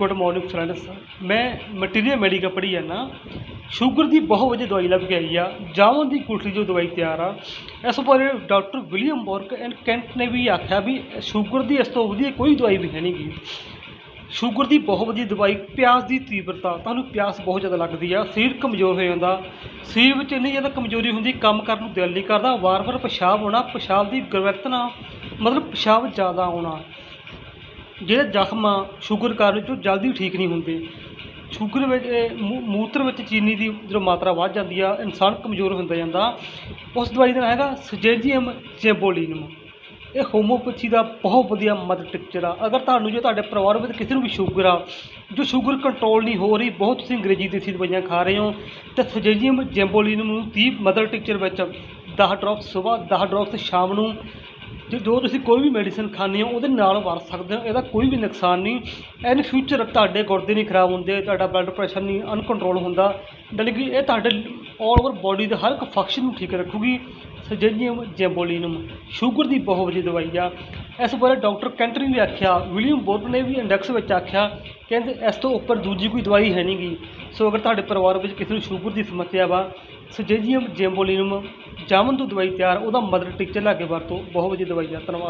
Good morning friends ਮੈਂ material medical ਪੜ੍ਹੀ ਜਾਂਦਾ। ਸ਼ੂਗਰ ਦੀ ਬਹੁਤ ਵਧੀਆ ਦਵਾਈ ਲੱਭ ਕੇ ਆਈ ਆ। ਜਾਮਨ ਦੀ ਗੁਠਲੀ ਜੋ ਦਵਾਈ ਤਿਆਰ ਆ। ਇਸ ਬਾਰੇ doctor William Boericke and Kent ਨੇ ਵੀ ਆਖਿਆ ਵੀ ਸ਼ੂਗਰ ਦੀ ਇਸ ਤੋਂ ਵਧੀਆ ਕੋਈ ਦਵਾਈ ਵੀ ਹੈ ਨਹੀਂ ਗੀ। ਸ਼ੂਗਰ ਦੀ ਬਹੁਤ ਵਧੀਆ ਦਵਾਈ ਪਿਆਸ ਦੀ ਤੀਬਰਤਾ, ਤੁਹਾਨੂੰ ਪਿਆਸ ਬਹੁਤ ਜ਼ਿਆਦਾ ਲੱਗਦੀ ਆ, ਸਰੀਰ ਕਮਜ਼ੋਰ ਹੋ ਜਾਂਦਾ। ਸਰੀਰ ਵਿੱਚ ਇੰਨੀ ਜ਼ਿਆਦਾ ਕਮਜ਼ੋਰੀ ਹੁੰਦੀ, ਕੰਮ ਕਰਨ ਨੂੰ ਦਿਲ ਨਹੀਂ ਕਰਦਾ, ਵਾਰ-ਵਾਰ ਪਿਸ਼ਾਬ ਹੋਣਾ, ਪਿਸ਼ਾਬ ਦੀ ਗੁਣਵੱਤਾ ਮਤਲਬ ਪਿਸ਼ਾਬ ਜ਼ਿਆਦਾ ਆਉਣਾ ਜਿਹੜੇ ਜ਼ਖਮ ਆ, ਸ਼ੂਗਰ ਕਾਰਨ ਜੋ ਜਲਦੀ ਠੀਕ ਨਹੀਂ ਹੁੰਦੇ। ਸ਼ੂਗਰ ਵਿੱਚ, ਇਹ ਮੂ- ਮੂਤਰ ਵਿੱਚ ਚੀਨੀ ਦੀ ਜਦੋਂ ਮਾਤਰਾ ਵੱਧ ਜਾਂਦੀ ਆ, ਇਨਸਾਨ ਕਮਜ਼ੋਰ ਹੁੰਦਾ ਜਾਂਦਾ। ਉਸ ਦਵਾਈ ਦਾ ਨਾਂ ਹੈਗਾ ਸਜੇਜੀਅਮ ਜੈਬੋਲਿਨਮ। ਇਹ ਹੋਮੋਪੈਥੀ ਦਾ ਬਹੁਤ ਵਧੀਆ ਮਦਰ ਟਿਕਚਰ ਆ। ਅਗਰ ਤੁਹਾਨੂੰ ਜੇ ਤੁਹਾਡੇ ਪਰਿਵਾਰ ਵਿੱਚ ਕਿਸੇ ਨੂੰ ਵੀ ਸ਼ੂਗਰ ਆ, ਜੋ ਸ਼ੂਗਰ ਕੰਟਰੋਲ ਨਹੀਂ ਹੋ ਰਹੀ, ਬਹੁਤ ਤੁਸੀਂ ਅੰਗਰੇਜ਼ੀ ਦੇਸੀ ਦਵਾਈਆਂ ਖਾ ਰਹੇ ਹੋ, ਤਾਂ ਸਜੇਜੀਅਮ ਜੈਂਬੋਲੀਨਮ ਨੂੰ ਦੀ ਮਦਰ ਟਿਕਚਰ ਵਿੱਚ 10 ਡ੍ਰੌਪਸ ਸਵੇਰ 10 ਡ੍ਰੌਪਸ ਸ਼ਾਮ ਨੂੰ ਜੇ ਜੋ ਤੁਸੀਂ ਕੋਈ ਵੀ ਮੈਡੀਸਨ ਖਾਂਦੇ ਹੋ, ਉਹਦੇ ਨਾਲ ਵਰਤ ਸਕਦੇ ਹੋ, ਇਹਦਾ ਕੋਈ ਵੀ ਨੁਕਸਾਨ ਨਹੀਂ। ਐਨ ਫਿਊਚਰ ਤੁਹਾਡੇ ਗੁਰਦੇ ਨਹੀਂ ਖਰਾਬ ਹੁੰਦੇ, ਤੁਹਾਡਾ ਬਲੱਡ ਪ੍ਰੈਸ਼ਰ ਨਹੀਂ ਅਨਕੰਟਰੋਲ ਹੁੰਦਾ। ਯਾਨੀ ਕਿ ਇਹ ਤੁਹਾਡੇ ਆਲ ਓਵਰ ਬਾਡੀ ਦੇ ਹਰ ਇੱਕ ਫੰਕਸ਼ਨ ਨੂੰ ਠੀਕ ਰੱਖੂਗੀ। ਸਜੇਨੀਅਮ ਜੈਬੋਲਿਨਮ ਸ਼ੂਗਰ ਦੀ ਬਹੁਤ ਵਧੀਆ ਦਵਾਈ ਆ। ਇਸ ਬਾਰੇ ਡਾਕਟਰ ਕੈਂਟਰੀ ਨੇ ਵੀ ਆਖਿਆ, ਵਿਲੀਅਮ ਬੋਰਟ ਨੇ ਵੀ ਇੰਡੈਕਸ ਵਿੱਚ ਆਖਿਆ, ਕਹਿੰਦੇ ਇਸ ਤੋਂ ਉੱਪਰ ਦੂਜੀ ਕੋਈ ਦਵਾਈ ਹੈ ਨਹੀਂਗੀ ਸੋ ਅਗਰ ਤੁਹਾਡੇ ਪਰਿਵਾਰ ਵਿੱਚ ਕਿਸੇ ਨੂੰ ਸ਼ੂਗਰ ਦੀ ਸਮੱਸਿਆ ਵਾ ਸਜੇਨੀਅਮ ਜੈਬੋਲਿਨਮ ਜਾਮਨ ਤੋਂ ਦਵਾਈ ਤਿਆਰ, ਉਹਦਾ ਮਦਰ ਟੀਚਰ ਲਾ ਕੇ ਵਰਤੋ, ਬਹੁਤ ਵਧੀਆ ਦਵਾਈ ਆ, ਧੰਨਵਾਦ।